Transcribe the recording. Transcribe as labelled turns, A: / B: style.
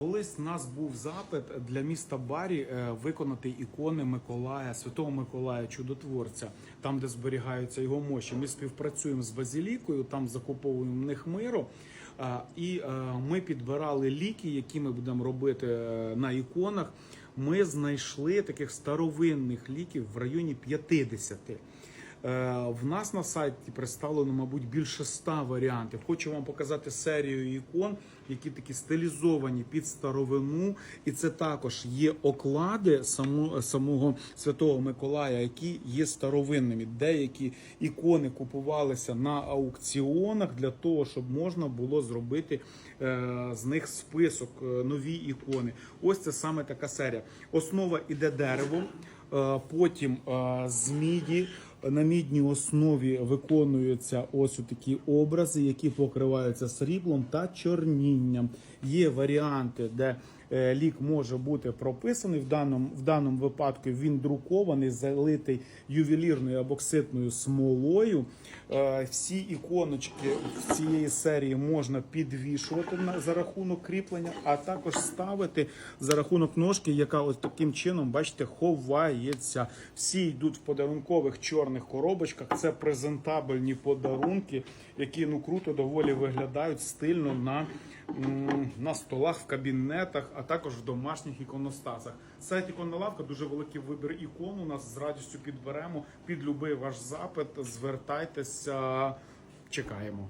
A: Колись в нас був запит для міста Барі е, виконати ікони Миколая, Святого Миколая, чудотворця, там, де зберігаються його мощі. Ми співпрацюємо з базілікою, там закуповуємо в них миру. Е, І е, ми підбирали ліки, які ми будемо робити на іконах. Ми знайшли таких старовинних ліків в районі 50. Е, В нас на сайті представлено, мабуть, більше ста варіантів. Хочу вам показати серію ікон, які такі стилізовані під старовину. І це також є оклади самого Святого Миколая, які є старовинними. Деякі ікони купувалися на аукціонах для того, щоб можна було зробити е, з них список, е, нові ікони. Ось це саме така серія. Основа іде деревом. Потім з міді на мідній основі виконуються ось такі образи, які покриваються сріблом та чорнінням. Є варіанти, де е, лік може бути прописаний. В даному, в даному випадку він друкований, залитий ювелірною або кситною смолою. Е, Всі іконочки цієї серії можна підвішувати за рахунок кріплення, а також ставити за рахунок ножки, яка ось таким чином, бачите, ховається. Всі йдуть в подарункових чорних коробочках. Це презентабельні подарунки, які ну круто доволі виглядають стильно на, на столах, в кабінетах, а також в домашніх іконостасах. Сайт іконна лавка дуже великий вибір ікон. У нас з радістю підберемо під любий ваш запит. Звертайтеся, чекаємо.